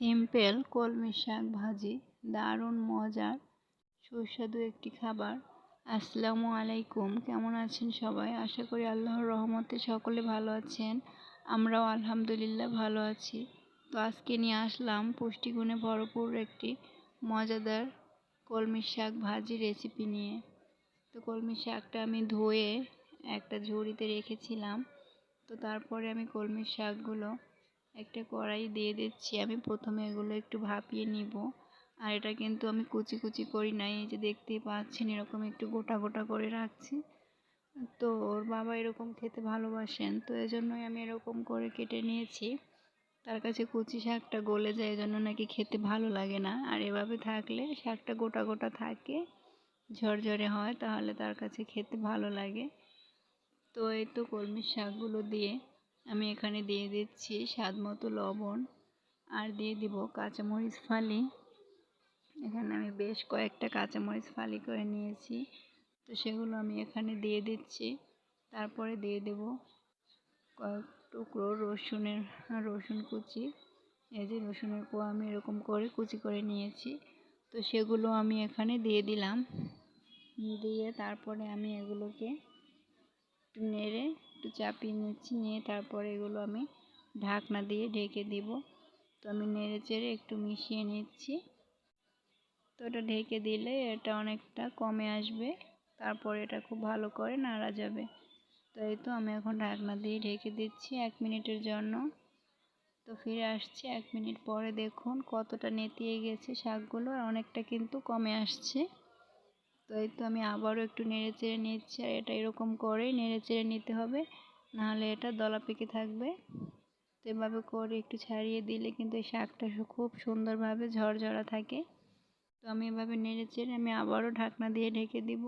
Simple কলমি শাক ভাজি, দারুণ মজার, সুস্বাদু একটি খাবার। আসসালামু আলাইকুম, কেমন আছেন সবাই? আশা করি আল্লাহর রহমতে সকলে ভালো আছেন, আমরাও আলহামদুলিল্লাহ ভালো আছি। তো আজকে নিয়ে আসলাম পুষ্টিগুণে ভরপুর একটি মজাদার কলমি শাক ভাজি রেসিপি নিয়ে। তো কলমি শাকটা আমি ধুয়ে একটা ঝুড়িতে রেখেছিলাম। তো তারপরে আমি কলমি শাকগুলো একটা কড়াই দিয়ে দিচ্ছি। আমি প্রথমে এগুলো একটু ভাপিয়ে নিব। আর এটা কিন্তু আমি কুচি কুচি করি নাই, এই যে দেখতেই পাচ্ছেন এরকম একটু গোটা গোটা করে রাখছি। তো ওর বাবা এরকম খেতে ভালোবাসেন, তো এজন্যই আমি এরকম করে কেটে নিয়েছি। তার কাছে কুচি শাকটা গলে যায়, এজন্য নাকি খেতে ভালো লাগে না। আর এভাবে থাকলে শাকটা গোটা গোটা থাকে, ঝরঝরে হয়, তাহলে তার কাছে খেতে ভালো লাগে। তো এই তো কলমির শাকগুলো দিয়ে আমি এখানে দিয়ে দিচ্ছি স্বাদ মতো লবণ আর দিয়ে দিব কাঁচামরিচ ফালি। এখানে আমি বেশ কয়েকটা কাঁচামরিচ ফালি করে নিয়েছি। তো সেগুলো আমি এখানে দিয়ে দিচ্ছি। তারপরে দিয়ে দেব কয়েক টুকরো রসুনের, রসুন কুচি। এই যে রসুনের কোয়া আমি এরকম করে কুচি করে নিয়েছি। তো সেগুলো আমি এখানে দিয়ে দিলাম। দিয়ে তারপরে আমি এগুলোকে একটু নেড়ে, একটু চাপিয়ে নিচ্ছি, নিয়ে তারপরে এগুলো আমি ঢাকনা দিয়ে ঢেকে দিব। তো আমি নেড়ে চেড়ে একটু মিশিয়ে নিচ্ছি। তো এটা ঢেকে দিলে এটা অনেকটা কমে আসবে, তারপরে এটা খুব ভালো করে নাড়া যাবে। তো এই তো আমি এখন ঢাকনা দিয়ে ঢেকে দিচ্ছি এক মিনিটের জন্য। তো ফিরে আসছি এক মিনিট পরে, দেখুন কতটা নেতিয়ে গেছে শাকগুলো, আর অনেকটা কিন্তু কমে আসছে। তো এই তো আমি আবারও একটু নেড়ে চেড়ে নিচ্ছি, আর এটা এরকম করেই নেড়ে চেড়ে নিতে হবে, নাহলে এটা দলা পেকে থাকবে। তো এভাবে করে একটু ছাড়িয়ে দিলে কিন্তু এই শাকটা খুব সুন্দরভাবে ঝরঝরা থাকে। তো আমি এভাবে নেড়ে চেড়ে আমি আবারও ঢাকনা দিয়ে ঢেকে দিব।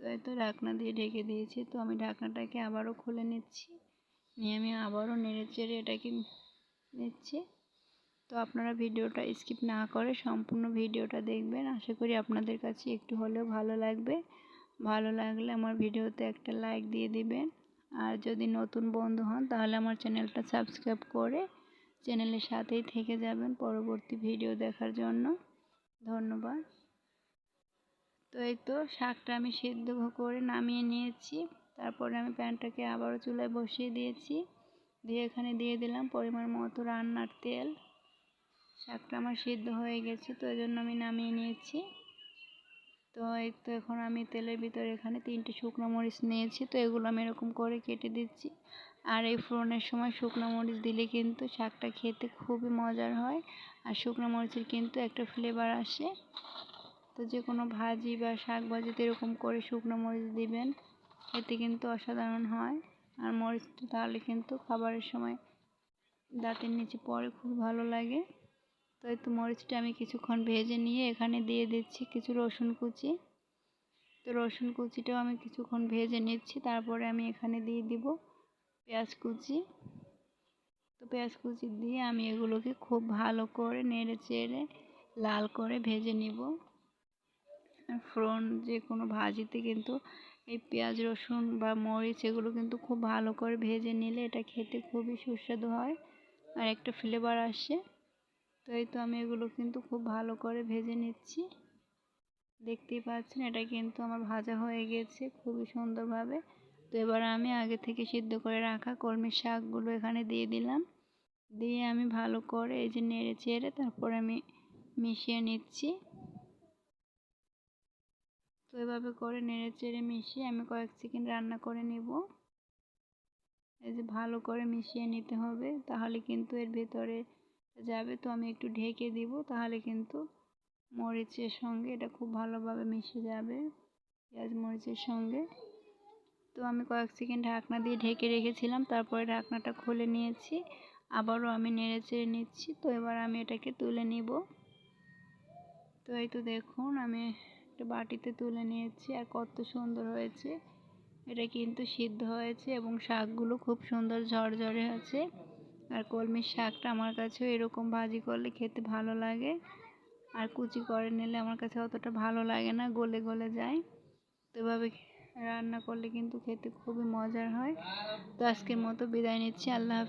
তো এই তো ঢাকনা দিয়ে ঢেকে দিয়েছি, তো আমি ঢাকনাটাকে আবারও খুলে নিচ্ছি। নিয়ে আমি আবারও নেড়ে চেড়ে এটাকে নিচ্ছি। তো আপনারা ভিডিওটা স্কিপ না করে সম্পূর্ণ ভিডিওটা দেখবেন। আশা করি আপনাদের কাছে একটু হলেও ভালো লাগবে। ভালো লাগলে আমার ভিডিওতে একটা লাইক দিয়ে দিবেন। আর যদি নতুন বন্ধু হন, তাহলে আমার চ্যানেলটা সাবস্ক্রাইব করে চ্যানেলের সাথেই থেকে যাবেন পরবর্তী ভিডিও দেখার জন্য। ধন্যবাদ। তো এই তো শাকটা আমি সিদ্ধ করে নামিয়ে নিয়েছি। তারপরে আমি প্যানটাকে আবারও চুলায় বসিয়ে দিয়েছি। দিয়ে এখানে দিয়ে দিলাম পরিমাণ মতো রান্নার তেল। শাকটা আমার সিদ্ধ হয়ে গেছে, তো এই জন্য আমি নামিয়ে নিয়েছি। তো এই তো এখন আমি তেলের ভিতরে এখানে তিনটে শুকনো মরিচ নিয়েছি, তো এগুলো আমি এরকম করে কেটে দিচ্ছি। আর এই ফোড়নের সময় শুকনো মরিচ দিলে কিন্তু শাকটা খেতে খুবই মজার হয়, আর শুকনো মরিচের কিন্তু একটা ফ্লেভার আসে। তো যে কোনো ভাজি বা শাক ভাজিতে এরকম করে শুকনো মরিচ দিবেন, এতে কিন্তু অসাধারণ হয়। আর মরিচটা তাহলে কিন্তু খাবারের সময় দাঁতের নিচে পরে খুব ভালো লাগে। তো এই তো মরিচটা আমি কিছুক্ষণ ভেজে নিয়ে এখানে দিয়ে দিচ্ছি কিছু রসুন কুচি। তো রসুন কুচিটাও আমি কিছুক্ষণ ভেজে নিচ্ছি, তারপরে আমি এখানে দিয়ে দিব পেঁয়াজ কুচি। তো পেঁয়াজ কুচি দিয়ে আমি এগুলোকে খুব ভালো করে নেড়ে চেড়ে লাল করে ভেজে নিব। ফোড়ন যে কোনো ভাজিতে কিন্তু এই পেঁয়াজ, রসুন বা মরিচ এগুলো কিন্তু খুব ভালো করে ভেজে নিলে এটা খেতে খুবই সুস্বাদু হয় আর একটা ফ্লেভার আসে। তো এই তো আমি এগুলো কিন্তু খুব ভালো করে ভেজে নিচ্ছি। দেখতেই পাচ্ছেন, এটা কিন্তু আমার ভাজা হয়ে গেছে খুবই সুন্দরভাবে। তো এবার আমি আগে থেকে সিদ্ধ করে রাখা কলমির শাকগুলো এখানে দিয়ে দিলাম। দিয়ে আমি ভালো করে এই যে নেড়ে চেড়ে তারপর আমি মিশিয়ে নিচ্ছি। তো এভাবে করে নেড়ে চেড়ে মিশিয়ে আমি কয়েক সেকেন্ড রান্না করে নিব। এই যে ভালো করে মিশিয়ে নিতে হবে, তাহলে কিন্তু এর ভেতরে যাবে তো আমি একটু ঢেকে দিব, তাহলে কিন্তু মরিচের সঙ্গে এটা খুব ভালোভাবে মিশে যাবে, পেঁয়াজ মরিচের সঙ্গে। তো আমি কয়েক সেকেন্ড ঢাকনা দিয়ে ঢেকে রেখেছিলাম, তারপরে ঢাকনাটা খুলে নিয়েছি, আবারও আমি নেড়ে চেড়ে নিচ্ছি। তো এবার আমি এটাকে তুলে নিব। তো এই তো দেখুন, আমি একটা বাটিতে তুলে নিয়েছি, আর কত সুন্দর হয়েছে। এটা কিন্তু সিদ্ধ হয়েছে এবং শাকগুলো খুব সুন্দর ঝরঝরে আছে। আর কলমির শাকটা আমার কাছেও এরকম ভাজি করলে খেতে ভালো লাগে। আর কুচি করে নিলে আমার কাছে অতটা ভালো লাগে না, গলে গলে যায়। তো এভাবে রান্না করলে কিন্তু খেতে খুবই মজার হয়। তো আজকের মতো বিদায় নিচ্ছি, আল্লাহ